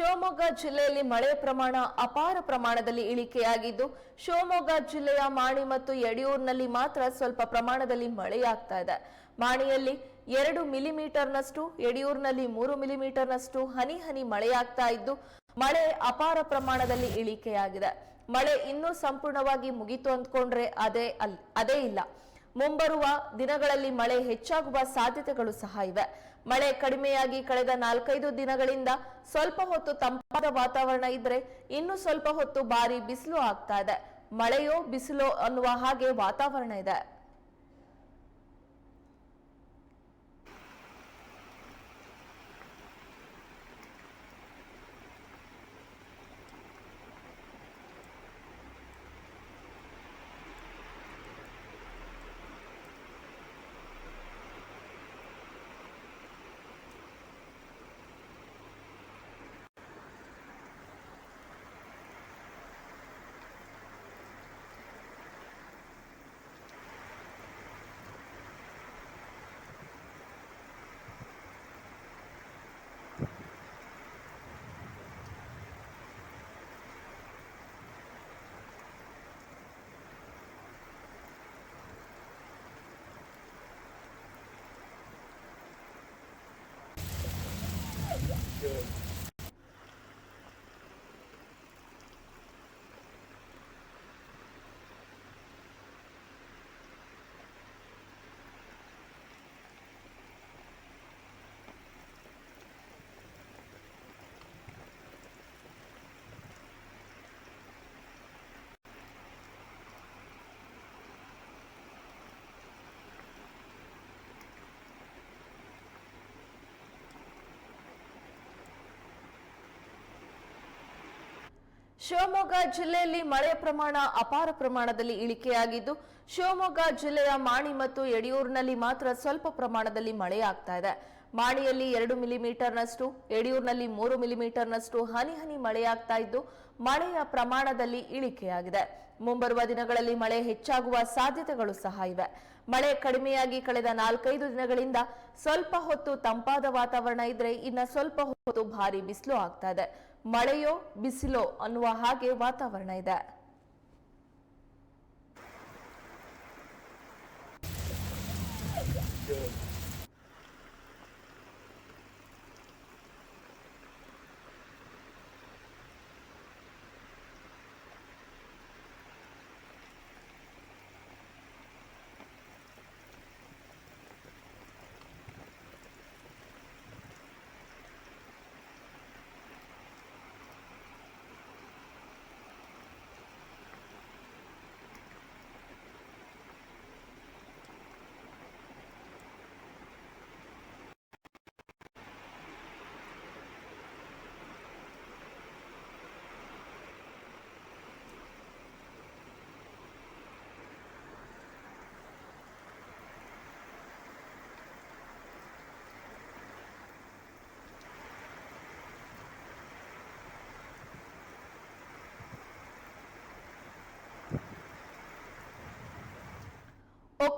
ಶಿವಮೊಗ್ಗ ಜಿಲ್ಲೆಯಲ್ಲಿ ಮಳೆ ಪ್ರಮಾಣ ಅಪಾರ ಪ್ರಮಾಣದಲ್ಲಿ ಇಳಿಕೆಯಾಗಿದ್ದು, ಶಿವಮೊಗ್ಗ ಜಿಲ್ಲೆಯ ಮಾಣಿ ಮತ್ತು ಯಡಿಯೂರಿನಲ್ಲಿ ಮಾತ್ರ ಸ್ವಲ್ಪ ಪ್ರಮಾಣದಲ್ಲಿ ಮಳೆಯಾಗ್ತಾ ಇದೆ. ಮಾಣಿಯಲ್ಲಿ ಎರಡು ಮಿಲಿಮೀಟರ್ನಷ್ಟು, ಯಡಿಯೂರಿನಲ್ಲಿ ಮೂರು ಮಿಲಿಮೀಟರ್ನಷ್ಟು ಹನಿ ಹನಿ ಮಳೆಯಾಗ್ತಾ ಇದ್ದು, ಮಳೆ ಅಪಾರ ಪ್ರಮಾಣದಲ್ಲಿ ಇಳಿಕೆಯಾಗಿದೆ. ಮಳೆ ಇನ್ನೂ ಸಂಪೂರ್ಣವಾಗಿ ಮುಗಿತು ಅಂದ್ಕೊಂಡ್ರೆ ಅದೇ ಅಲ್, ಅದೇ ಇಲ್ಲ. ಮುಂಬರುವ ದಿನಗಳಲ್ಲಿ ಮಳೆ ಹೆಚ್ಚಾಗುವ ಸಾಧ್ಯತೆಗಳು ಸಹ ಇವೆ. ಮಳೆ ಕಡಿಮೆಯಾಗಿ ಕಳೆದ ನಾಲ್ಕೈದು ದಿನಗಳಿಂದ ಸ್ವಲ್ಪ ಹೊತ್ತು ತಂಪಾದ ವಾತಾವರಣ ಇದ್ರೆ ಇನ್ನು ಸ್ವಲ್ಪ ಹೊತ್ತು ಭಾರಿ ಬಿಸಿಲು ಆಗ್ತಾ ಇದೆ. ಮಳೆಯೋ ಬಿಸಿಲೋ ಅನ್ನುವ ಹಾಗೆ ವಾತಾವರಣ ಇದೆ. good. ಶಿವಮೊಗ್ಗ ಜಿಲ್ಲೆಯಲ್ಲಿ ಮಳೆಯ ಪ್ರಮಾಣ ಅಪಾರ ಪ್ರಮಾಣದಲ್ಲಿ ಇಳಿಕೆಯಾಗಿದ್ದು, ಶಿವಮೊಗ್ಗ ಜಿಲ್ಲೆಯ ಮಾಣಿ ಮತ್ತು ಯಡಿಯೂರಿನಲ್ಲಿ ಮಾತ್ರ ಸ್ವಲ್ಪ ಪ್ರಮಾಣದಲ್ಲಿ ಮಳೆಯಾಗ್ತಾ ಇದೆ. ಮಾಣಿಯಲ್ಲಿ ಎರಡು ಮಿಲಿಮೀಟರ್ನಷ್ಟು ಯಡಿಯೂರಿನಲ್ಲಿ ಮೂರು ಮಿಲಿಮೀಟರ್ನಷ್ಟು ಹನಿ ಹನಿ ಮಳೆಯಾಗ್ತಾ ಇದ್ದು, ಮಳೆಯ ಪ್ರಮಾಣದಲ್ಲಿ ಇಳಿಕೆಯಾಗಿದೆ. ಮುಂಬರುವ ದಿನಗಳಲ್ಲಿ ಮಳೆ ಹೆಚ್ಚಾಗುವ ಸಾಧ್ಯತೆಗಳು ಸಹ ಇವೆ. ಮಳೆ ಕಡಿಮೆಯಾಗಿ ಕಳೆದ ನಾಲ್ಕೈದು ದಿನಗಳಿಂದ ಸ್ವಲ್ಪ ಹೊತ್ತು ತಂಪಾದ ವಾತಾವರಣ ಇದ್ರೆ ಇನ್ನ ಸ್ವಲ್ಪ ಹೊತ್ತು ಭಾರಿ ಬಿಸಿಲು ಆಗ್ತಾ ಇದೆ. ಮಳೆಯೋ, ಬಿಸಿಲೋ ಅನ್ನುವ ಹಾಗೆ ವಾತಾವರಣ ಇದೆ. o